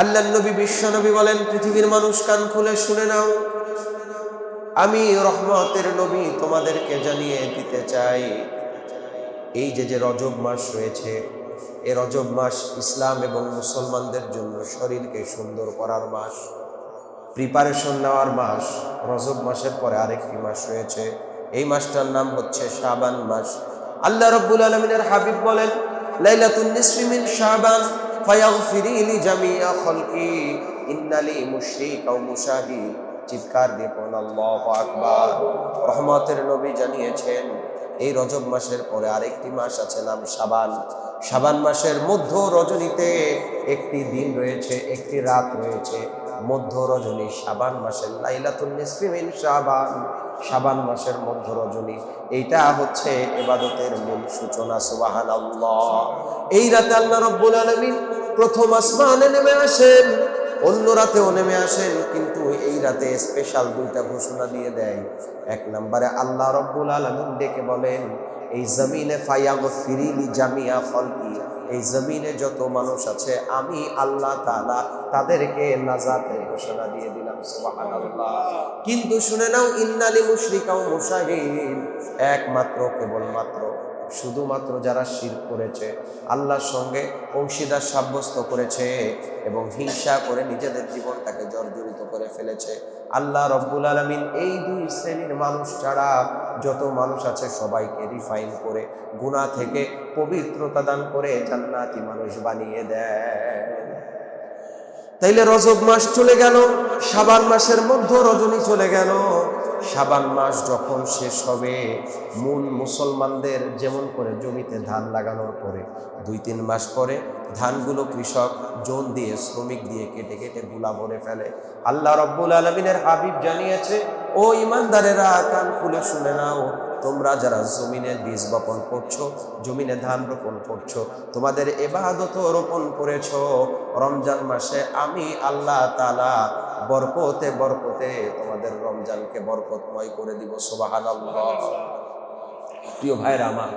আল্লাহ নবী, বিশ্ব নবী বলেন, পৃথিবীর মানুষ কান খুলে শুনে নাও। আমি রহমতের নবী তোমাদেরকে জানিয়ে দিতে চাই। এই যে যে রজব মাস রয়েছে, এ রজব মাস ইসলাম এবং মুসলমানদের জন্য শরীরকে সুন্দর করার মাস প্রিপারেশন নেওয়ার মাস, রজব মাসের পরে আরেকটি মাস রয়েছে। এই মাসটার নাম হচ্ছে শাবান মাস। আল্লাহ রব্বুল আলমিনের হাবিব বলেন, লাইলাতুন নিসফি মিন শাবান ফায়াগফিরি জামিয়া খলকি, ইন্নালি মুশরিক মুশাহি চিৎকার দিয়ে পড়ুন আল্লাহু রহমতের নবী জানিয়েছেন, এই রজব মাসের পরে আরেকটি মাস আছে নাম শাবান। শাবান মাসের মধ্য রজনীতে একটি দিন রয়েছে, একটি রাত রয়েছে। মধ্য রজনী সাবান মাসের লাইলাতুন নিসফি মিন শাবান। শাবান মাসের মধ্য রজনী, এইটা হচ্ছে এবাদতের মূল সূচনা, সুবহানাল্লাহ। এই রাতে আল্লাহ রব্বুল আলামিন প্রথম আসমানে নেমে আসেন, অন্য রাতেও নেমে আসেন, কিন্তু এই রাতে স্পেশাল দুইটা ঘোষণা দিয়ে দেয়। এক নম্বরে আল্লাহ রব্বুল আলমিন ডেকে বলেন, এই জমিনে ফায়াগ ফিরিলি জামিয়া ফলকি এই জমিনে যত মানুষ আছে, আমি আল্লাহ তালা তাদেরকে নাজাতের ঘোষণা দিয়ে দিলাম কিন্তু শুনে নাও, ইন্নালি মুশরিকা ও মুশাহিদ। একমাত্র, কেবলমাত্র শুধুমাত্র যারা শির করেছে, আল্লাহর সঙ্গে অংশীদার সাব্যস্ত করেছে এবং হিংসা করে নিজেদের জীবনটাকে জর্জরিত করে ফেলেছে। আল্লাহ রব্বুল আলমিন এই দুই শ্রেণির মানুষ ছাড়া যত মানুষ আছে সবাইকে রিফাইন করে গুণা থেকে পবিত্রতা দান করে জান্নাতি মানুষ বানিয়ে দেয়। তাইলে রজব মাস চলে গেল সাবান মাসের মধ্যে রজনী চলে গেল। সাবান মাস যখন শেষ হবে, মূল মুসলমানদের যেমন করে জমিতে ধান লাগানোর পরে, দুই তিন মাস পরে ধানগুলো কৃষক জোন দিয়ে, শ্রমিক দিয়ে কেটে কেটে গুলা ভরে ফেলে। আল্লাহ রব্বুল আলমিনের হাবিব জানিয়েছে, ও ইমানদারেরা, কান খুলে শুনে নাও, তোমরা যারা জমিনে বীজ বপন করছ, জমিনে ধান রোপণ করছ, তোমাদের এবাদত রোপণ করেছ। রমজান মাসে আমি আল্লাহ তালা বরকতে বরকতে তোমাদের রমজানকে বরকতময় করে দিব সোবাহান প্রিয় ভাইরা আমার,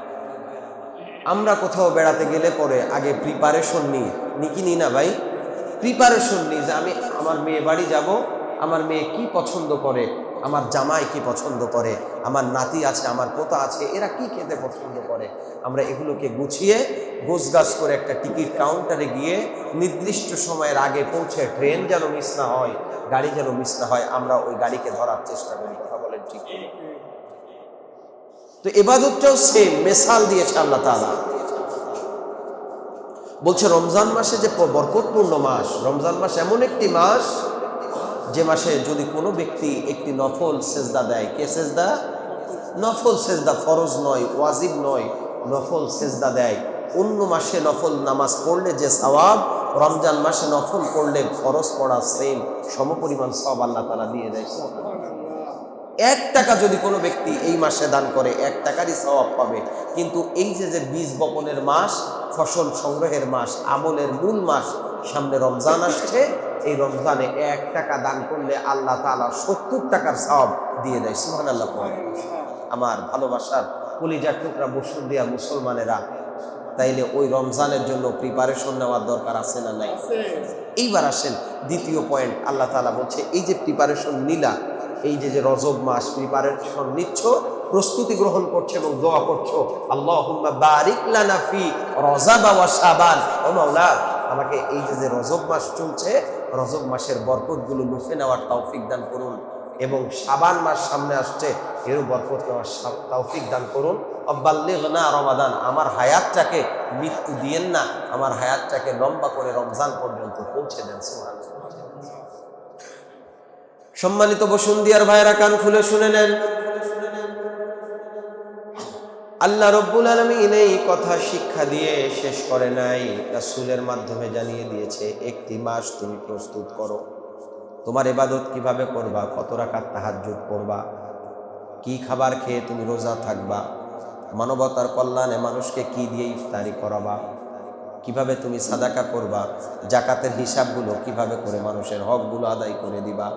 আমরা কোথাও বেড়াতে গেলে পরে আগে প্রিপারেশন নিই। নি না ভাই? প্রিপারেশন নিই যে আমি আমার মেয়ে বাড়ি যাব, আমার মেয়ে কি পছন্দ করে আমার জামাই কি পছন্দ করে? আমার নাতি আছে, আমার পোতা আছে, এরা কি খেতে পছন্দ করে? আমরা এগুলোকে গুছিয়ে গোছগাছ করে একটা টিকিট কাউন্টারে গিয়ে নির্দিষ্ট সময়ের আগে পৌঁছে ট্রেন যেন মিস না হয়, গাড়ি যেন মিস না হয়, আমরা ওই গাড়িকে ধরার চেষ্টা করি, কথা বলেন ঠিক তো এবাদতটাও সেম মেসাল দিয়েছে আল্লাহ তালা বলছে রমজান মাসে যে বরকতপূর্ণ মাস, রমজান মাস এমন একটি মাস যে মাসে যদি কোনো ব্যক্তি একটি নফল সেজদা দেয়, কে সেজদা? নফল সেজদা ফরজ নয়, ওয়াজিব নয়, নফল সেজদা দেয়। অন্য মাসে নফল নামাজ পড়লে যে সওয়াব, রমজান মাসে নফল পড়লে ফরজ পড়া সেম সমপরিমাণ সব আল্লাহ তালা দিয়ে দেয়। এক টাকা যদি কোনো ব্যক্তি এই মাসে দান করে, এক টাকারই স্বভাব পাবে। কিন্তু এই যে যে বীজ বপনের মাস, ফসল সংগ্রহের মাস, আমলের মূল মাস সামনে রমজান আসছে এই রমজানে এক টাকা দান করলে আল্লাহ তাআলা সত্তর টাকার সব দিয়ে দেয়। সুহান আল্লাহ আমার ভালোবাসার কলিজার টুকরা বসুন দেয়া মুসলমানেরা তাইলে ওই রমজানের জন্য প্রিপারেশন নেওয়ার দরকার আছে না নাই? এইবার আসেন দ্বিতীয় পয়েন্ট আল্লাহ তাআলা বলছে এই যে প্রিপারেশন নিলা এই যে যে রজব মাস প্রিপারেশন নিচ্ছ প্রস্তুতি গ্রহণ করছে এবং দোয়া করছ আল্লাহুম্মা বারিক লানা ফি রজাব ওয়া শাবান ও মাওলা আমাকে এই যে রজব মাস চলছে, রজব মাসের বরকতগুলো লুফে নেওয়ার তৌফিক দান করুন এবং সাবান মাস সামনে আসছে, এরও বরকত নেওয়ার তৌফিক দান করুন। অব্বাল্লিগনা রমাদান, আমার হায়াতটাকে মৃত্যু দিয়েন না, আমার হায়াতটাকে লম্বা করে রমজান পর্যন্ত পৌঁছে দেন, সুবহানাল্লাহ। সম্মানিত বসুন্দিয়ার ভাইরা কান খুলে শুনে নেন। আল্লাহ রব্বুল আলমিন এই কথা শিক্ষা দিয়ে শেষ করে নাই। রাসূলের মাধ্যমে জানিয়ে দিয়েছে, একটি মাস তুমি প্রস্তুত করো। তোমার এবাদত কীভাবে করবা? কত রাকাত তাহাজ্জুদ করবা কি খাবার খেয়ে তুমি রোজা থাকবা? মানবতার কল্যাণে মানুষকে কি দিয়ে ইফতারি করাবা? কীভাবে তুমি সাদাকা করবা? জাকাতের হিসাবগুলো কীভাবে করে মানুষের হকগুলো আদায় করে দিবা?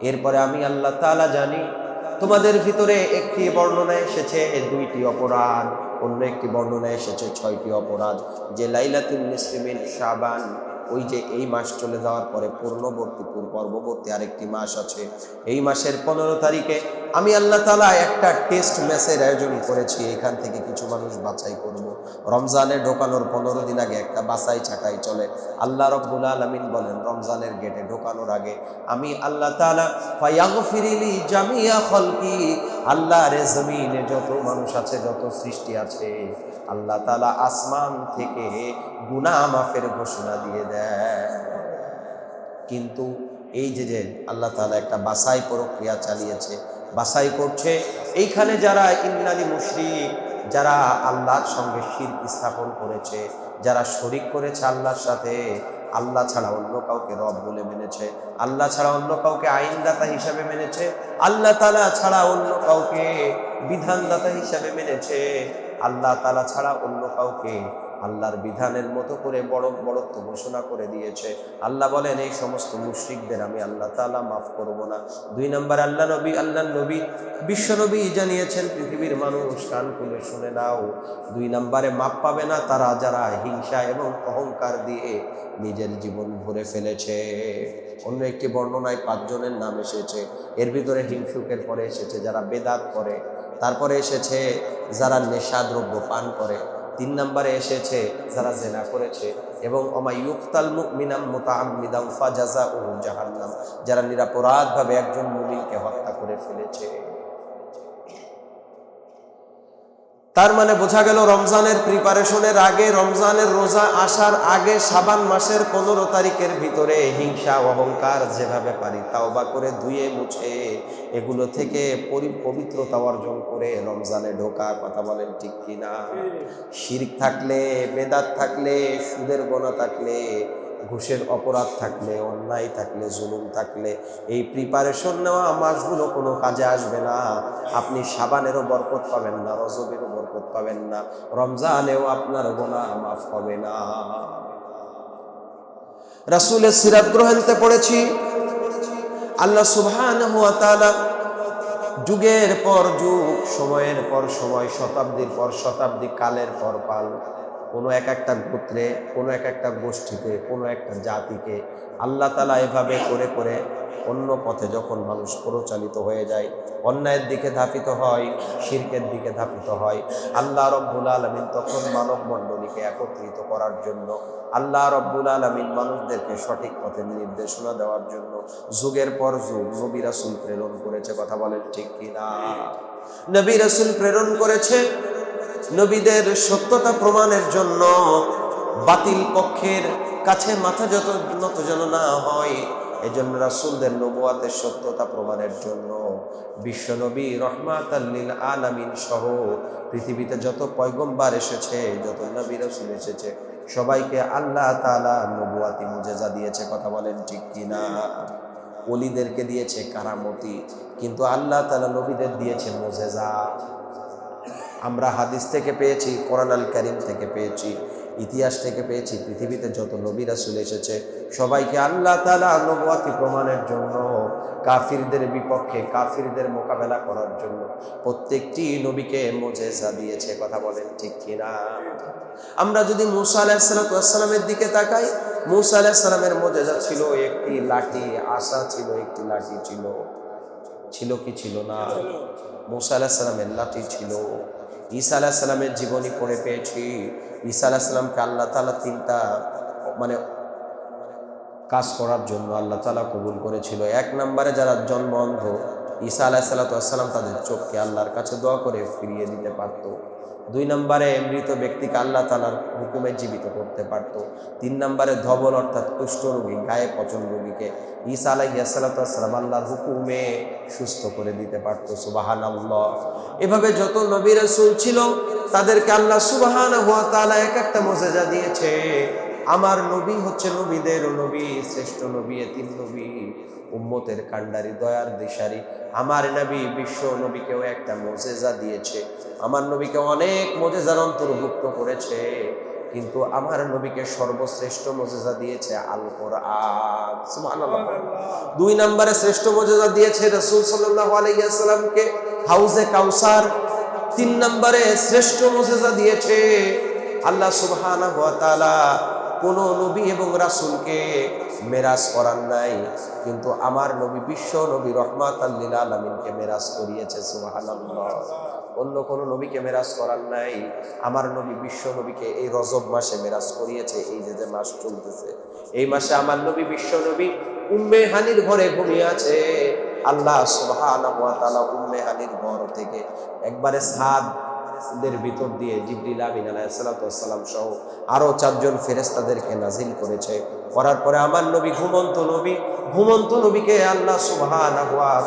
এরপরে আমি আল্লাহ তাআলা জানি তোমাদের ভিতরে একটি বর্ণনা এসেছে দুইটি অপরাধ, অন্য একটি বর্ণনা এসেছে, ছয়টি অপরাধ। যে লাইলাতুল নিসমিন শাবান, ওই যে এই মাস চলে যাওয়ার পরে পূর্ণবর্তী পূর্ব পর্ববর্তী আরেকটি মাস আছে। এই মাসের পনেরো তারিখে আমি আল্লাহ তালা একটা টেস্ট ম্যাচের আয়োজন করেছি, এখান থেকে কিছু মানুষ বাছাই করব। রমজানে ঢোকানোর পনেরো দিন আগে একটা বাছাই ছাটাই চলে। আল্লাহ রব্বুল আলমিন বলেন, রমজানের গেটে ঢোকানোর আগে আমি আল্লাহ তালা জামিয়া আল্লাহ রে জমিনে যত মানুষ আছে, যত সৃষ্টি আছে, আল্লাহ তালা আসমান থেকে গুনা মাফের ঘোষণা দিয়ে দেয় কিন্তু এই যে যে আল্লাহ তালা একটা বাসাই প্রক্রিয়া চালিয়েছে বাসাই করছে। এইখানে যারা ইন্নালি মুশরিক, যারা আল্লাহর সঙ্গে শিরক স্থাপন করেছে, যারা শরিক করেছে আল্লাহর সাথে, আল্লাহ ছাড়া অন্য কাউকে রব বলে মেনেছে, আল্লাহ ছাড়া অন্য কাউকে আইনদাতা হিসাবে মেনেছে, আল্লাহ তালা ছাড়া অন্য কাউকে বিধানদাতা হিসাবে মেনেছে, আল্লাহ তালা ছাড়া অন্য কাউকে আল্লাহর বিধানের মতো করে বড় বড়ত্ব ঘোষণা করে দিয়েছে। আল্লাহ বলেন, এই সমস্ত মুশ্রিকদের আমি আল্লাহ তালা মাফ করব না। দুই নম্বর, আল্লাহ নবী আল্লাহ নবী, বিশ্ব নবী জানিয়েছেন, পৃথিবীর মানুষ কান খুলে শুনে নাও। দুই নম্বরে, মাপ পাবে না তারা যারা হিংসা এবং অহংকার দিয়ে নিজের জীবন ভরে ফেলেছে। অন্য একটি বর্ণনায় পাঁচজনের নাম এসেছে। এর ভিতরে হিংসুকের পরে এসেছে, যারা বেদাত করে। তারপরে এসেছে, যারা নেশাদ্রব্য পান করে। তিন নম্বরে এসেছে, যারা জেনা করেছে, এবং অমায়ুক্তাল মুমিনাম জাজা উল জাহান্নাম, যারা নিরাপরাধভাবে একজন মুমিনকে হত্যা করে ফেলেছে। তার মানে বোঝা গেল রমজানের প্রিপারেশনের আগে রমজানের রোজা আসার আগে সাবান মাসের পনেরো তারিখের ভিতরে হিংসা অহংকার যেভাবে পারি তাওবা করে ধুয়ে মুছে এগুলো থেকে পরি পবিত্রতা অর্জন করে রমজানে ঢোকা কথা বলেন ঠিক কিনা? শির থাকলে বেদাত থাকলে সুদের গোনা থাকলে ঘুষের অপরাধ থাকলে, অন্যায় থাকলে, জুলুম থাকলে, এই প্রিপারেশন নেওয়া মাসগুলো কোনো কাজে আসবে না। আপনি সাবানেরও বরকত পাবেন না, রজবেরও বরকত পাবেন না, রমজানেও আপনার গোনা মাফ হবে না। রাসুলের সিরাত গ্রহণতে পড়েছি। আল্লাহ সুবহান যুগের পর যুগ, সময়ের পর সময়, শতাব্দীর পর শতাব্দী, কালের পর কাল কোনো এক একটা গোত্রে, কোনো এক একটা গোষ্ঠীতে কোনো একটা জাতিকে আল্লাহ তালা এভাবে করে করে অন্য পথে যখন মানুষ প্রচালিত হয়ে যায়, অন্যায়ের দিকে ধাপিত হয়, শিরকের দিকে ধাপিত হয়, আল্লাহ রব্বুল আলমিন তখন মানব মণ্ডলীকে একত্রিত করার জন্য, আল্লাহ রব্বুল আলমিন মানুষদেরকে সঠিক পথে নির্দেশনা দেওয়ার জন্য যুগের পর যুগ নবী রাসুল প্রেরণ করেছে, কথা বলেন ঠিক কিনা? নবী রাসুল প্রেরণ করেছে নবীদের সত্যতা প্রমাণের জন্য বাতিল পক্ষের কাছে মাথা যত নত যেন না হয়, এজন্য রাসুলদের নবুয়াতের সত্যতা প্রমাণের জন্য বিশ্বনবী রহমাত আল্লিল আলামিন সহ পৃথিবীতে যত পয়গম্বার এসেছে, যত নবী রসুল এসেছে, সবাইকে আল্লাহ তালা নবুয়াতি মুজেজা দিয়েছে, কথা বলেন ঠিক কিনা? অলিদেরকে দিয়েছে কারামতি, কিন্তু আল্লাহ তালা নবীদের দিয়েছে মোজেজা। আমরা হাদিস থেকে পেয়েছি, কোরআন আল করিম থেকে পেয়েছি, ইতিহাস থেকে পেয়েছি, পৃথিবীতে যত নবী রাসুল এসেছে, সবাইকে আল্লাহ তালা নবাতি প্রমাণের জন্য, কাফিরদের বিপক্ষে কাফিরদের মোকাবেলা করার জন্য প্রত্যেকটি নবীকে মোজেজা দিয়েছে, কথা বলেন ঠিক কিনা? আমরা যদি মুসা আলাহিসাল্লামের দিকে তাকাই, মুসা আলাহিসাল্লামের মোজেজা ছিল একটি লাঠি, আশা ছিল একটি লাঠি ছিল। ছিল কি ছিল না? মুসা আলাহিসাল্লামের লাঠি ছিল। ঈসা আলাহিসাল্লামের জীবনী পড়ে পেয়েছি। ঈসা আলাহিসাল্লামকে আল্লাহ তালা তিনটা মানে কাজ করার জন্য আল্লাহ তালা কবুল করেছিল। এক নম্বরে যারা জন্ম অন্ধ ঈসা আলাহিসাল্লাম তাদের চোখকে আল্লাহর কাছে দোয়া করে ফিরিয়ে দিতে পারতো। দুই নম্বরে মৃত ব্যক্তিকে আল্লাহ তালার হুকুমে জীবিত করতে পারত। তিন নম্বরে ধবল অর্থাৎ কুষ্ঠ রোগী, গায়ে পচন রোগীকে ঈসা আলাইসালাম আল্লাহর হুকুমে সুস্থ করে দিতে পারতো। সুবাহান আল্লাহ এভাবে যত নবী রসুল ছিল, তাদেরকে আল্লাহ সুবাহান হুয়া তালা এক একটা মজেজা দিয়েছে। আমার নবী হচ্ছে নবীদের নবী শ্রেষ্ঠ নবী তিন নবী উম্মতের কান্ডারি দয়ার দিশারি। আমার নবী বিশ্ব নবীকেও একটা মোজেজা দিয়েছে। আমার নবীকে অনেক মোজেজার অন্তর্ভুক্ত করেছে কিন্তু আমার নবীকে সর্বশ্রেষ্ঠ মোজেজা দিয়েছে আল কোরআন দুই নম্বরে শ্রেষ্ঠ মজেজা দিয়েছে রসুল সাল্লাহ আলাইসাল্লামকে হাউজে কাউসার। তিন নম্বরে শ্রেষ্ঠ মোজেজা দিয়েছে আল্লাহ সুবহানাহু ওয়া তাআলা কোন নবী এবং রাসুলকে মেরাজ করার নাই, কিন্তু আমার নবী বিশ্ব নবী রহমাত আল্লিল আলমিনকে মেরাজ করিয়েছে অন্য কোনো নবীকে মেরাজ করার নাই, আমার নবী বিশ্ব নবীকে এই রজব মাসে মেরাজ করিয়েছে, এই যে যে মাস চলতেছে, এই মাসে আমার নবী বিশ্ব নবী উম্মে হানির ঘরে ঘুমিয়ে আছে। আল্লাহ তাআলা উম্মে হানির ঘর থেকে একবারে সাদ দের ভিতর দিয়ে জিবরিল আমিন আলাইহিসসালাম সহ আরও চারজন ফেরেশতাদেরকে নাজিল করেছে। করার পরে আমার নবী ঘুমন্ত নবী, ঘুমন্ত নবীকে আল্লাহ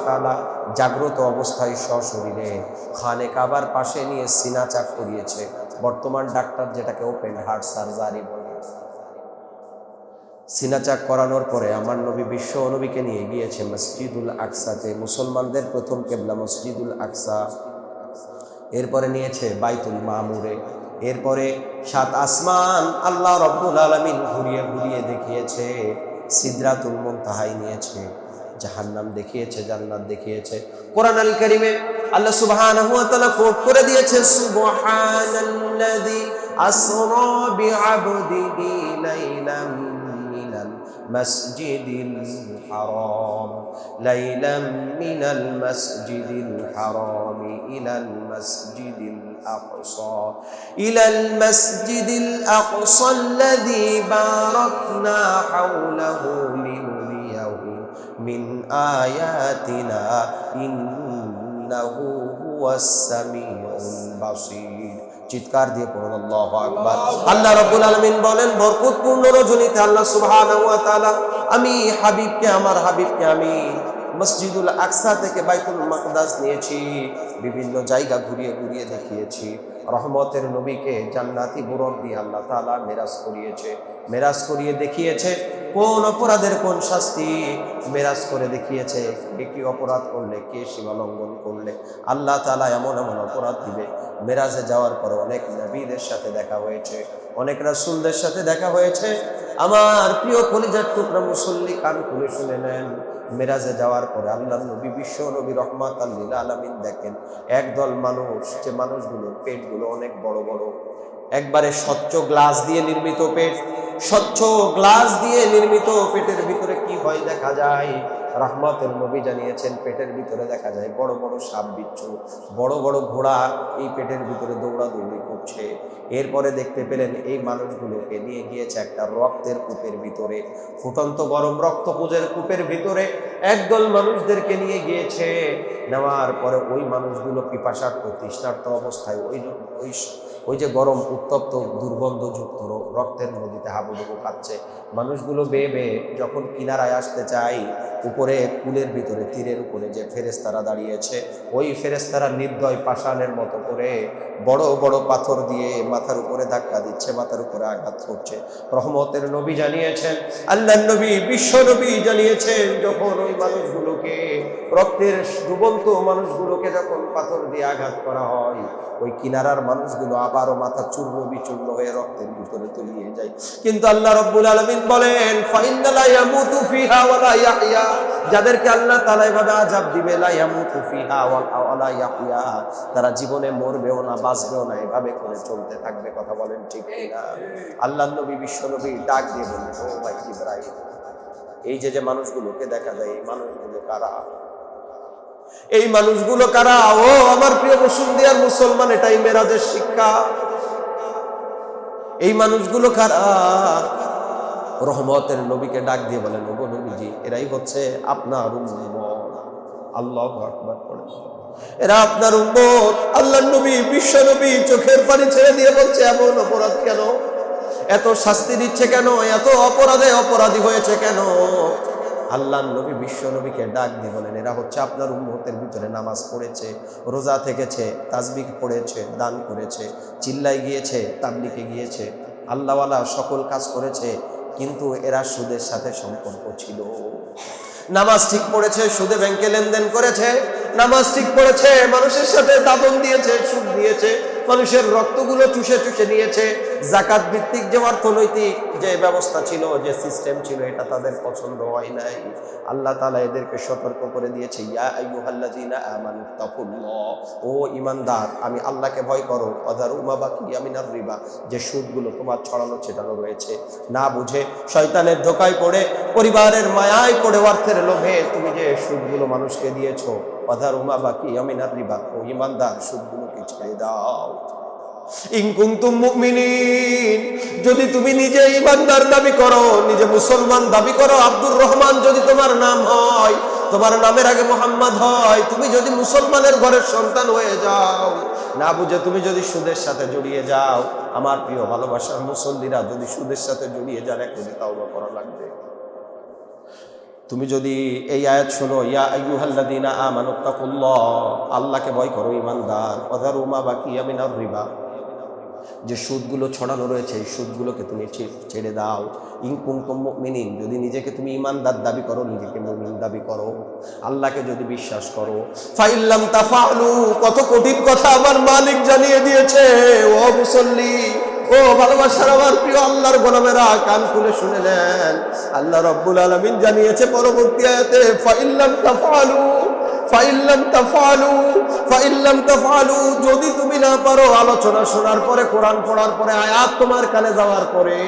তাআলা জাগ্রত অবস্থায় সশরীরে খানে কাবার পাশে নিয়ে সিনা চাক করিয়েছে। বর্তমান ডাক্তার যেটাকে ওপেন হার্ট সার্জারি বলে। সিনাচাক করানোর পরে আমার নবী বিশ্ব নবীকে নিয়ে গিয়েছে মসজিদুল আকসাতে। মুসলমানদের প্রথম কেবলা মসজিদুল আকসা। এরপরে নিয়েছে বাইতুল মামুরে। এরপরে সাত আসমান আল্লাহ রব্বুল আলমিন ঘুরিয়ে ঘুরিয়ে দেখিয়েছে, সিদ্রাতুল মুনতাহাই নিয়েছে, জাহান্নাম দেখিয়েছে, জান্নাত দেখিয়েছে। কোরআন আল কারিমে আল্লাহ কোট করে দিয়েছে লাইলাম المسجد الحرام ليلا من المسجد الحرام إلى المسجد الأقصى. إلى المسجد الأقصى الذي باركنا حوله لنريه من آياتنا إنه هو السميع البصير. চিৎকার দিয়ে পড়ুন, আল্লাহু আকবার। আল্লাহ রাব্বুল আলামিন বলেন বরকতপূর্ণ রজনীতে আল্লাহ তাআলা, আমি হাবিবকে, আমার হাবিবকে আমি মসজিদুল আকসা থেকে বাইতুল মাকদাস নিয়েছি, বিভিন্ন জায়গা ঘুরিয়ে ঘুরিয়ে দেখিয়েছি। রহমতের নবীকে জান্নাতি দিয়ে আল্লাহ তালা মেরাজ করিয়েছে। মেরাজ করিয়ে দেখিয়েছে কোন অপরাধের কোন শাস্তি? মেরাজ করে দেখিয়েছে কে কি অপরাধ করলে, কে সীমা লঙ্ঘন করলে। আল্লাহ তালা এমন এমন অপরাধ দিবে। মেরাজে যাওয়ার পর অনেক নবীদের সাথে দেখা হয়েছে, অনেক রাসূলদের সাথে দেখা হয়েছে। আমার প্রিয় কলিজার টুকরা মুসল্লি কান খুলে শুনে নেন। মেরাজে যাওয়ার পরে আল্লাহ নবী, বিশ্ব নবী রহমাত আল্লীল আলমিন দেখেন, একদল মানুষ, যে মানুষগুলো পেটগুলো অনেক বড় বড়, একবারে স্বচ্ছ গ্লাস দিয়ে নির্মিত পেট। স্বচ্ছ গ্লাস দিয়ে নির্মিত পেটের ভিতরে কি হয় দেখা যায়? রহমতের নবী জানিয়েছেন, পেটের ভিতরে দেখা যায় বড় বড় সাপ বিচ্ছু, বড় বড় ঘোড়া এই পেটের ভিতরে দৌড়াদৌড়ি করছে। এরপরে দেখতে পেলেন এই মানুষগুলোকে নিয়ে গিয়েছে একটা রক্তের কূপের ভিতরে, ফুটন্ত গরম রক্তপুজের কূপের ভিতরে। একদল মানুষদেরকে নিয়ে গিয়েছে, নেওয়ার পরে ওই মানুষগুলো পিপাসার্থ তৃষ্ণার্থ অবস্থায় ওই ওই ওই যে গরম উত্তপ্ত দুর্গন্ধযুক্ত রক্তের নদীতে হাবুডুবু কাচ্ছে মানুষগুলো বেয়ে বেয়ে যখন কিনারায় আসতে চাই উপরে কুলের ভিতরে, তীরের উপরে যে ফেরেস্তারা দাঁড়িয়েছে, ওই ফেরেস্তারা নির্দয় পাষাণের মতো করে বড় বড় পাথর দিয়ে মাথার উপরে ধাক্কা দিচ্ছে, মাথার উপরে আঘাত করছে। রহমতের নবী জানিয়েছেন আল্লাহ নবী, বিশ্ব নবী জানিয়েছেন, যখন ওই মানুষগুলোকে, রক্তের ডুবন্ত মানুষগুলোকে যখন পাথর দিয়ে আঘাত করা হয়, ওই কিনারার মানুষগুলো আবারও মাথা চূর্ণ বিচূর্ণ হয়ে রক্তের ভিতরে তলিয়ে যায়। কিন্তু আল্লাহ রব্বুল আলমিন বলেন "ফাইন্না ইয়ামুতু ফিহা ওয়া ইয়াহইয়া।" যাদেরকে আল্লাহ তাআলা এভাবে দিবে তারা জীবনে মরবেও না, বাঁচবেও না, এভাবে করে চলতে থাকবে, কথা বলেন ঠিক আল্লাহ নবী, বিশ্ব নবী ডাক দিয়ে বলেন ও ভাই ইব্রাহিম, এই যে যে মানুষগুলোকে দেখা যায়, এই মানুষগুলো কারা? এই মানুষগুলো কারা? ও আমার প্রিয় মুসলমানের মুসলমান, এটাই মেরাজের শিক্ষা। এই মানুষগুলো কারা? রহমতের নবীকে ডাক দিয়ে বলেন, ওগো নবীজি, এরাই হচ্ছে আপনার আল্লাহ করে। এরা আপনার উম্মত। আল্লাহ নবী, বিশ্ব নবী চোখের পানি ছেড়ে দিয়ে বলছে, এমন অপরাধ কেন? এত শাস্তি দিচ্ছে কেন? এত অপরাধে অপরাধী হয়েছে কেন? আল্লাহ নবী, বিশ্ব নবীকে ডাক দিয়ে বলেন, এরা হচ্ছে আপনার উম্মতের ভিতরে নামাজ পড়েছে, রোজা থেকেছে তাজবিক পড়েছে, দান করেছে চিল্লাই গিয়েছে, তাবলিকে গিয়েছে, আল্লাহওয়ালা সকল কাজ করেছে কিন্তু এরা সুদের সাথে সম্পর্ক ছিল। নামাজ ঠিক পড়েছে, সুদে ব্যাংকে লেনদেন করেছে। নামাজ ঠিক পড়েছে, মানুষের সাথে দাবন দিয়েছে, সুদ দিয়েছে। মানুষের রক্তগুলো চুষে চুষে নিয়েছে। জাকাত ভিত্তিক যে অর্থনৈতিক যে ব্যবস্থা ছিল, যে সিস্টেম ছিল, এটা তাদের পছন্দ হয় নাই। আল্লাহ তালা এদেরকে সতর্ক করে দিয়েছে ও ইমানদার আমি আল্লাহকে ভয় করো। অদার উমা বাকি আমিনার রিবা, যে সুদগুলো তোমার ছড়ানো ছেটানো রয়েছে। না বুঝে শয়তানের ধোকায় পড়ে, পরিবারের মায়ায় পড়ে অর্থের লোভে তুমি যে সুদগুলো মানুষকে দিয়েছ অধার উমা রিবা ও ইমানদার ছেড়ে দাও। যদি তুমি নিজে ইমানদার দাবি করো, নিজে মুসলমান দাবি করো, আব্দুর রহমান যদি তোমার নাম হয়, তোমার নামের আগে মোহাম্মদ হয়, তুমি যদি মুসলমানের ঘরের সন্তান হয়ে যাও, না বুঝে তুমি যদি সুদের সাথে জড়িয়ে যাও, আমার প্রিয় ভালোবাসার মুসল্লিরা যদি সুদের সাথে জড়িয়ে যান এখনই তাওবা করা লাগবে। তুমি যদি এই আয়াত শোনো, ইয়া আইয়ুহাল্লাযীনা আমানু আল্লাহকে ভয় করো ইমানদার অধারু মা বাকি আমিনার রিবা যে সুদগুলো ছড়ানো রয়েছে, এই সুদগুলোকে তুমি ছেড়ে দাও। ইনকুম মিনিন যদি নিজেকে তুমি ইমানদার দাবি করো, নিজেকে মুমিন দাবি করো। আল্লাহকে যদি বিশ্বাস করো। ফাইল্লাম তাফালু কত কঠিন কথা আমার মালিক জানিয়ে দিয়েছে। ও মুসল্লি ও ভালোবাসার আমার প্রিয় আল্লাহর গোলামেরা, কান খুলে শুনে নেন আল্লাহ রব্বুল আলমিন জানিয়েছে পরবর্তী আয়াতে, ফাইল্লাম তাফালু ফাইল্লাম তাফালু ফাইল্লাম তাফালু যদি তুমি না পারো আলোচনা শোনার পরে, কোরআন পড়ার পরে আয়াত তোমার কানে যাওয়ার পরে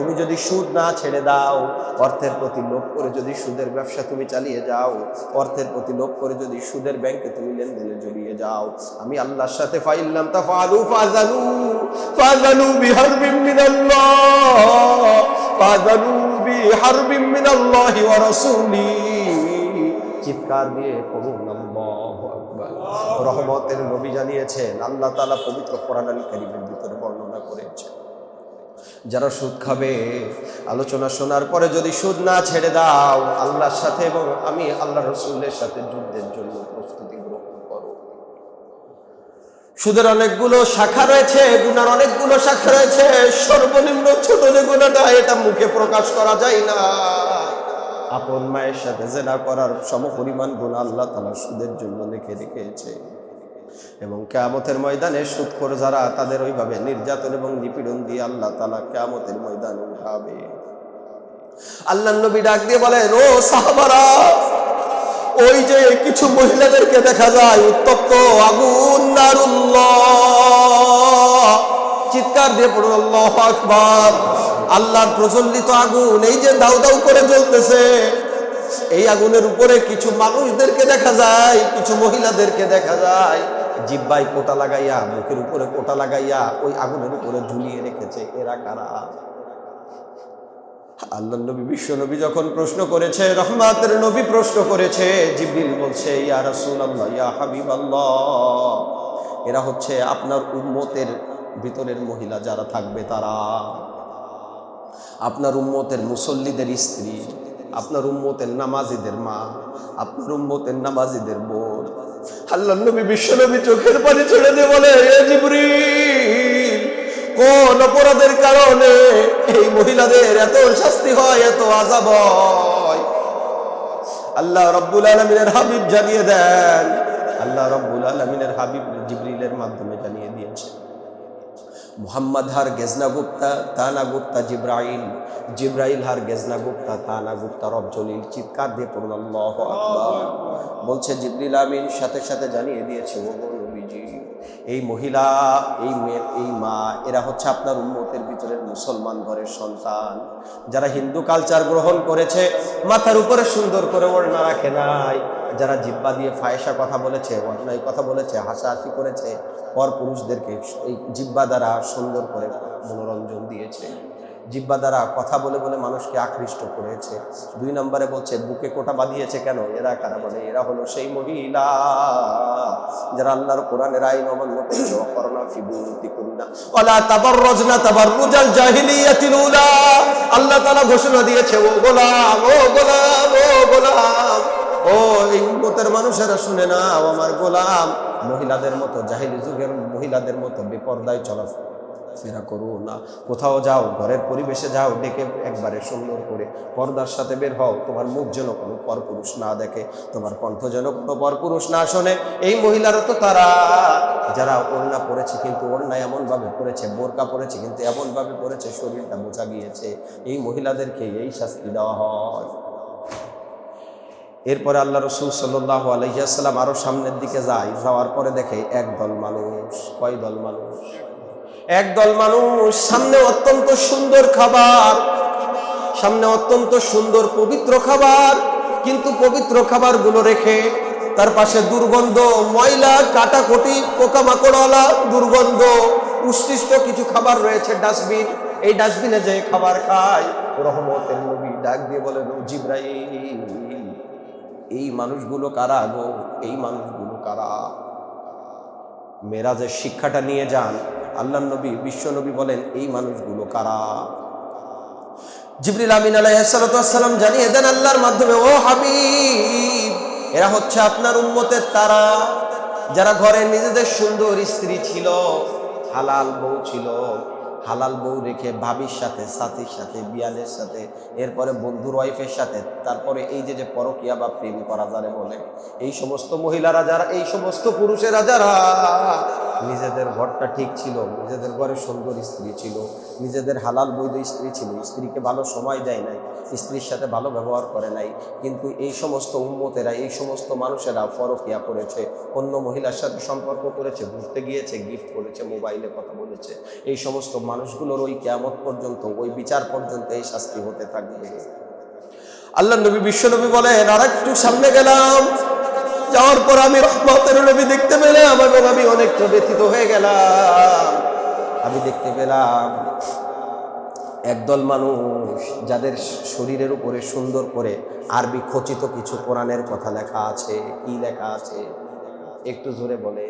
তুমি যদি সুদ না ছেড়ে দাও, অর্থের প্রতি লোভ করে যদি সুদের ব্যবসা তুমি চালিয়ে যাও, অর্থের প্রতি লোভ করে যদি সুদের ব্যাংকে তুমি লেনদেনে জড়িয়ে যাও। আমি আল্লাহর সাথে ফাইল্লাম তাফালু ফাজালু ফাজালু বিহারবিম মিনাল্লাহ, ফাজালু বিহারবিম মিনাল্লাহি ওয়া রাসূলিহি চিৎকার দিয়ে পড়ুন আল্লাহু আকবার। রহমতের নবী জানিয়েছেন, আল্লাহ তাআলা পবিত্র কোরআন আল কারীমের ভিতরে বর্ণনা করেছেন। যারা সুদ খাবে, আলোচনা শোনার পরে যদি সুদ না ছেড়ে দাও, আল্লাহর সাথে এবং আমি আল্লাহ রসুলের সাথে যুদ্ধের জন্য প্রস্তুতি গ্রহণ করো। সুদের অনেকগুলো শাখা রয়েছে, গুনার অনেকগুলো শাখা রয়েছে, সর্বনিম্ন ছোট যে গুণাটা এটা মুখে প্রকাশ করা যায় না। আপন মায়ের সাথে জেনা করার সমপরিমাণ গুণ আল্লাহ তালা সুদের জন্য লিখে রেখেছে। এবং কেয়ামতের ময়দানে সুদখোর যারা, তাদের ওইভাবে নির্যাতন এবং নিপীড়ন দিয়ে আল্লাহ তালা কেয়ামতের ময়দানে উঠাবে। আল্লাহ নবী ডাক দিয়ে বলে রো সাহাবারা, ওই যে কিছু মহিলাদেরকে দেখা যায়, উত্তপ্ত, আগুন চিৎকার দিয়ে পড়ুন আল্লাহ আকবার, আল্লাহর প্রজ্বলিত আগুন, এই যে দাউ দাউ করে জ্বলতেছে, এই আগুনের উপরে কিছু মানুষদেরকে দেখা যায়, কিছু মহিলাদেরকে দেখা যায় জিব্বাই কোটা লাগাইয়া মুখের উপরে কোটা লাগাইয়া ওই আগুনের উপরে ঝুলিয়ে রেখেছে এরা কারা? আল্লাহ নবী, বিশ্ব নবী যখন প্রশ্ন করেছে, রহমাতের নবী প্রশ্ন করেছে, জিবরিল বলছে, ইয়া রাসূলুল্লাহ, ইয়া হাবিবাল্লাহ। এরা হচ্ছে আপনার উম্মতের ভিতরের মহিলা, যারা থাকবে তারা। আপনার উম্মতের মুসল্লিদের স্ত্রী, আপনার উম্মতের নামাজিদের মা, আপনার উম্মতের নামাজিদের বোন আল্লাহ নবী বিশ্বনবী চোখের পানি ছেড়ে দিয়ে বলে কোন অপরাধের কারণে এই মহিলাদের এত শাস্তি হয়, এত আজাব আল্লাহ রব্বুল আলমিনের হাবিব জানিয়ে দেন। আল্লাহ রব্বুল আলমিনের হাবিব জিবরিলের মাধ্যমে জানিয়ে মোহাম্মদ হার গেজনা গুপ্তা, তানা গুপ্তা, জিব্রাইল জিব্রাইল হার গেজনা গুপ্তা, তানা গুপ্তা, রব জলিল, চিৎকার দিয়ে পড়ুন, আল্লাহ বলছে জিবরিল আমিন, সাথে সাথে জানিয়ে দিয়েছে এই মহিলা, এই মেয়ে, এই মা, এরা হচ্ছে আপনার উন্মতের ভিতরের মুসলমান ঘরের সন্তান। যারা হিন্দু কালচার গ্রহণ করেছে, মাথার উপরে সুন্দর করে ওড়না রাখে নাই। যারা জিব্বা দিয়ে ফায়সা কথা বলেছে, অন্যায় কথা বলেছে, হাসাহাসি করেছে, পর পুরুষদেরকে এই জিব্বা দ্বারা সুন্দর করে মনোরঞ্জন দিয়েছে। জিব্বা দ্বারা কথা বলে বলে মানুষকে আকৃষ্ট করেছে। দুই নম্বরে বলছে, বুকে কোটা বাঁধিয়েছে কেন? এরা কারা বলে এরা হলো সেই মহিলা যারা আল্লাহর কোরআনের আইন অমান্য করছে। করোনা ফিবুতি কুন্না ওয়ালা তাবাররাজনা তাবাররুজাল জাহিলিয়াতিল উলা। আল্লাহ তাআলা ঘোষণা দিয়েছে, ও গোলাম ও গোলাম ও গোলাম। ও, এই উম্মতের মানুষেরা শুনে না আমার গোলাম। মহিলাদের মতো, জাহিলি যুগের মহিলাদের মতো বেপর্দায় চলা। ফেরা করো না। কোথাও যাও, ঘরের পরিবেশে যাও, ডেকে একবারে সুন্দর করে পর্দার সাথে বের হও। তোমার মুখ যেন কোনো পরপুরুষ না দেখে, তোমার কণ্ঠ যেন কোনো পরপুরুষ না শোনে। এই মহিলারা তো তারা। যারা ওড়না পরেছে কিন্তু ওড়না এমনভাবে পরেছে, বোরকা পরেছে কিন্তু এমনভাবে পরেছে, শরীরটা বোঝা গিয়েছে। এই মহিলাদেরকে এই শাস্তি দেওয়া হয়। এরপরে আল্লাহ রসুল সাল্লাহ আলহিহাস্লাম আরও সামনের দিকে যায়, যাওয়ার পরে দেখে এক দল মানুষ, কয় দল মানুষ? এক দল মানুষ, সামনে অত্যন্ত সুন্দর খাবার, সামনে অত্যন্ত সুন্দর পবিত্র খাবার, কিন্তু পবিত্র খাবারগুলো রেখে তার পাশে দুর্গন্ধ, ময়লা, কাটাকুটি, পোকামাকড়ওয়ালা, দুর্গন্ধ উৎকৃষ্ট কিছু খাবার রয়েছে ডাস্টবিন। এই ডাস্টবিনে যে খাবার খায়, রহমতের নবী ডাক দিয়ে বলেন "ও জিব্রাইল। এই মানুষগুলো কারা গো? এই মানুষগুলো কারা? মেরাজের শিক্ষাটা নিয়ে যান। আল্লাহ নবী, বিশ্ব নবী বলেন, এই মানুষগুলো কারা? জিবরিল আমিন আলাইসালাম জানিয়ে দেন আল্লাহর মাধ্যমে, ও হাবিব, এরা হচ্ছে আপনার উম্মতের তারা। যারা ঘরে নিজেদের সুন্দর স্ত্রী ছিল, হালাল বউ ছিল হালাল বউ রেখে ভাবির সাথে, সাথীর সাথে, বিয়ালের সাথে, এরপরে বন্ধুর ওয়াইফের সাথে, তারপরে এই যে যে পরকিয়া বা প্রেম করা যারে বলে, এই সমস্ত মহিলারা যারা, এই সমস্ত পুরুষেরা যারা নিজেদের ঘরটা ঠিক ছিল, নিজেদের ঘরে সুন্দর স্ত্রী ছিল, নিজেদের হালাল বৈধ স্ত্রী ছিল, স্ত্রীকে ভালো সময় দেয় নাই, স্ত্রীর সাথে ভালো ব্যবহার করে নাই, কিন্তু এই সমস্ত উন্মতেরা এই সমস্ত মানুষেরা পরকিয়া করেছে, অন্য মহিলার সাথে সম্পর্ক করেছে, ঘুরতে গিয়েছে গিফট করেছে মোবাইলে কথা বলেছে। এই সমস্ত মানুষগুলোর ওই কেয়ামত পর্যন্ত, ওই বিচার পর্যন্ত এই শাস্তি হতে থাকবে। আল্লাহ নবী বিশ্বনবী বলেন আর একটু সামনে গেলাম যাওয়ার পর আমি রহমতের নবী দেখতে পেলাম এবং আমি অনেকটা ব্যথিত হয়ে গেলাম। আমি দেখতে পেলাম একদল মানুষ যাদের শরীরের উপরে সুন্দর করে আরবি খচিত কিছু কোরআনের কথা লেখা আছে, কি লেখা আছে? একটু জোরে বলে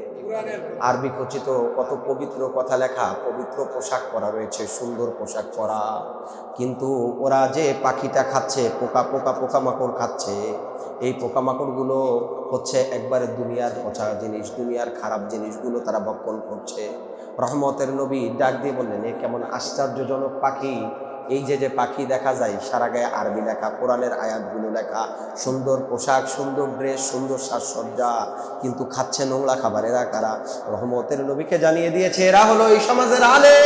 আরবি খচিত কত পবিত্র কথা লেখা, পবিত্র পোশাক পরা রয়েছে, সুন্দর পোশাক পরা। কিন্তু ওরা যে পাখিটা খাচ্ছে, পোকা পোকা পোকামাকড় খাচ্ছে, এই পোকামাকড়গুলো হচ্ছে একবারে দুনিয়ার পচা জিনিস, দুনিয়ার খারাপ জিনিসগুলো তারা বক্ষণ করছে। রহমতের নবী ডাক দিয়ে বললেন, এ কেমন আশ্চর্যজনক পাখি এই যে যে পাখি দেখা যায়, সারা গায়ে আরবি লেখা, কোরআনের আয়াতগুলো লেখা, সুন্দর পোশাক, সুন্দর ড্রেস সুন্দর সাজসজ্জা, কিন্তু খাচ্ছে নোংরা খাবার। এরা কারা? রহমতের নবীকে জানিয়ে দিয়েছে, এরা হলো এই সমাজের আলে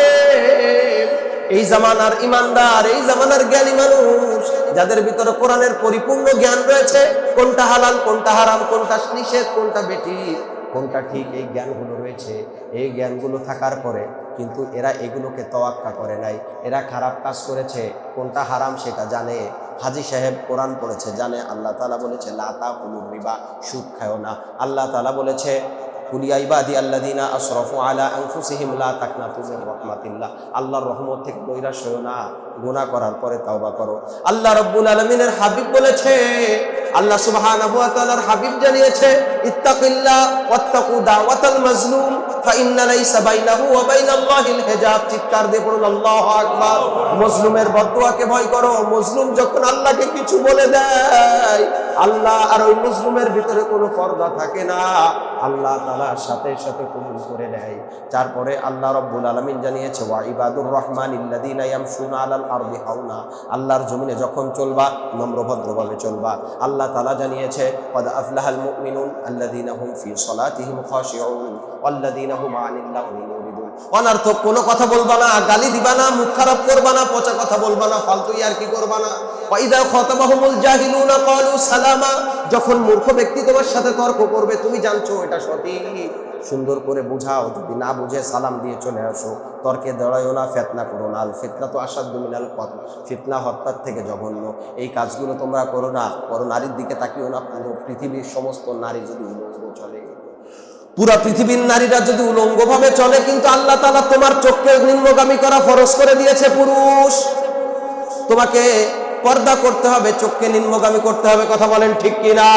এই জামানার ইমানদার, এই জামানার জ্ঞানী মানুষ, যাদের ভিতরে কোরআনের পরিপূর্ণ জ্ঞান রয়েছে, কোনটা হালাল, কোনটা হারাম, কোনটা নিষেধ, কোনটা বেটি কোনটা ঠিক, এই জ্ঞানগুলো রয়েছে। এই জ্ঞানগুলো থাকার পরে কিন্তু এরা এগুলোকে তোয়াক্কা করে নাই। এরা খারাপ কাজ করেছে, কোনটা হারাম সেটা জানে। হাজি সাহেব কোরআন পড়েছে, জানে। আল্লাহ তালা বলেছে লাতা কুলুর রিবা সুদ খায়ও না। আল্লাহ তালা বলেছে কুলিয়া ইবাদি আল্লাদিনা আশরফু আলা আনফুসিহিম লা তাকনাতু মির রাহমাতিল্লাহ আল্লাহর রহমত থেকে নৈরাশ হয়ো না। গুনাহ করার পরে তাওবা করো। আল্লাহ রাব্বুল আলামিনের হাবিব বলেছে আল্লাহ সুবহানাহু হাবিব জানিয়েছে ভিতরে পর্দা থাকে না। আল্লাহ সাথে সাথে করে নেয়। তারপরে আল্লাহ রব্বুল আলামিন জানিয়েছে রহমান আল্লাহর জমিনে যখন চলবা, নম্রভদ্রভাবে চলবা। আল্লাহ তাআলা জানিয়েছে, কদ আফলাহাল মুমিনুন আল্লাযীনা হুম ফি সলাতিহিম খাশিউন, ওয়াল্লাযীনা হুম আনিল মুরিদুন। অনার্থক কোনো কথা বলবা না, গালি দিবা না, মুখ খারাপ করবা না, পচা কথা বলবা না, ফালতু ইয়ার কি করবা না। যখন মূর্খ ব্যক্তি তোমার সাথে তর্ক করবে, তুমি জানছো এটা সঠিক। সুন্দর করে বুঝাও, যদি না বুঝে সালাম দিয়ে চলে আসো। তর্কে দাঁড়ায়ও না, ফেতনা করো না। ফিতনা তো আসাদ মিনাল পথ ফিতনা হত্যার থেকে জঘন্য। এই কাজগুলো তোমরা করো না, করো নারীর দিকে তাকিও না। পুরো পৃথিবীর সমস্ত নারী যদি উলঙ্গ চলে। পুরা পৃথিবীর নারীরা যদি উলঙ্গভাবে চলে, কিন্তু আল্লাহ তালা তোমার চোখকে নিম্নগামী করা ফরজ করে দিয়েছে, পুরুষ। তোমাকে পর্দা করতে হবে, চোখকে নিম্নগামী করতে হবে, কথা বলেন ঠিক কিনা?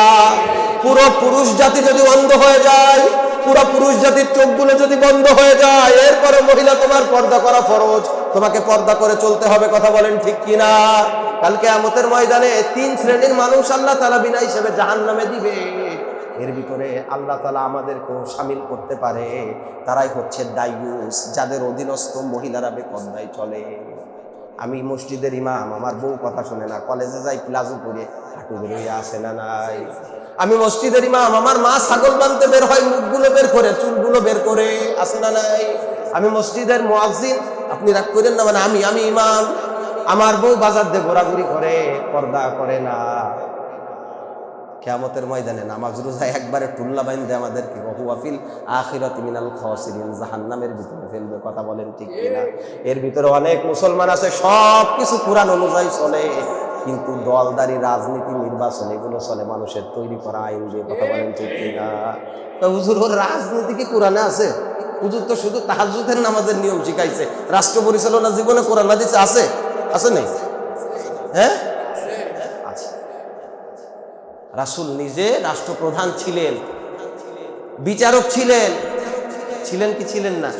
পুরো পুরুষ জাতি যদি অন্ধ হয়ে যায়, পুরো পুরুষ জাতির চোখগুলো যদি বন্ধ হয়ে যায়, এরপরে মহিলা তোমার পর্দা করা ফরজ। তোমাকে পর্দা করে চলতে হবে, কথা বলেন ঠিক কিনা? কালকে আমতের ময়দানে তিন শ্রেণির মানুষ আল্লাহ তালা বিনা হিসেবে জাহান নামে দিবে। এর ভিতরে আল্লাহ তালা আমাদেরকেও সামিল করতে পারে। তারাই হচ্ছে দায়ুস, যাদের অধীনস্থ মহিলারা বেকদ্দায় চলে। আমি মসজিদের ইমাম, আমার বউ কথা শুনে না, কলেজে যাই প্লাজো করে হাঁটু বেরোয় আসে না নাই। আমি মসজিদের ইমাম, আমার মা ছাগল বানতে বের হয়, মুখগুলো বের করে, চুলগুলো বের করে, আসে না নাই। আমি মসজিদের মোয়াজিন আপনি রাগ করেন না মানে আমি আমি ইমাম। আমার বউ বাজার দিয়ে ঘোরাঘুরি করে, পর্দা করে না। কেয়ামতের ময়দানে নামাজ রোজা একবারে টুল্লা বাইন্দে আমাদেরকে। বহুয়াফিল আখিরাত মিনাল খসিরিন, জাহান্নামের ভিতরে ফেলবে। কথা বলেন ঠিক কিনা? এর ভিতরে অনেক মুসলমান আছে সব কিছু কোরআন অনুযায়ী চলে। কিন্তু দলদারি, রাজনীতি, নির্বাচন, এগুলো চলে। মানুষের তৈরি করা আইন যে কথা বলেন ঠিক কিনা? তা হুজুর, ওর রাজনীতি কি কোরআনে আছে? হুজুর তো শুধু তাহাজুদের নামাজের নিয়ম শিখাইছে। রাষ্ট্র পরিচালনা জীবনে কোরআন আছে? আছে নেই? হ্যাঁ? রাসুল নিজে রাষ্ট্রপ্রধান ছিলেন। বিচারক ছিলেন। ছিলেন কি ছিলেন না?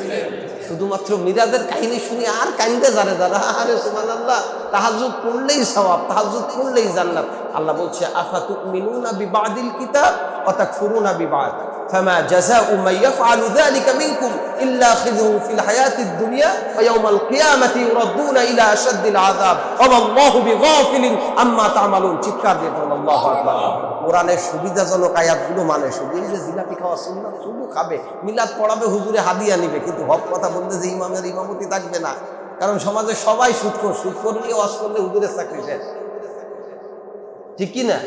শুধুমাত্র মিরাদের কাহিনী শুনি আর কাইন্দে জানে দাদা আরে সুমান আল্লাহ তাহাজুদ পড়লেই সবাব তাহাজুদ পড়লেই জান্নাত। আল্লাহ বলছে আফা তুমিনুনা বিবাদিল কিতাব? ওয়া তাকফুরুনা বিবাদ فما جزاء من يفعل ذلك منكم إلا خزي في الحياة الدنيا ويوم القيامة يردون إلى أشد العذاب وما الله بغافل عما تعملون চিৎকার দিয়ে বলুন আল্লাহু আকবার কোরআনের সুবিধাজনক আয়াতগুলো মানে শুধু এই যে জিলাপি খাওয়া সুন্নাত শুধু খাবে মিলাদ পড়াবে হুজুরে হাদিয়া নিবে কিন্তু হক কথা বলতে যে ইমামের ইমামতি থাকবে না কারণ সমাজে সবাই সুৎকর সুৎকর নিয়ে ওয়াজ করলে হুজুরের চাকরি শেষ ঠিক কি না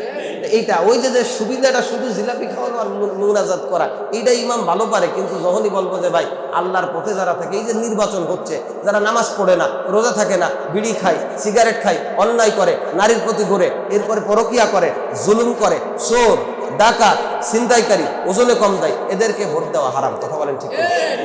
এইটা, ওই যে যে সুবিধাটা শুধু জিলাপি খাওয়ানো আর মুনাজাত করা, এইটা ইমাম ভালো পারে, কিন্তু যখনই বলব যে ভাই, আল্লাহর পথে যারা থাকে, এই যে নির্বাচন হচ্ছে, যারা নামাজ পড়ে না, রোজা থাকে না, বিড়ি খায়, সিগারেট খায়, অন্যায় করে, নারীর প্রতি ঘুরে, এরপরে পরকিয়া করে, জুলুম করে, চোর, ডাকাত, ছিনতাইকারী, ওজনে কম দেয়, এদেরকে ভোট দেওয়া হারাম, কথা বলেন ঠিক?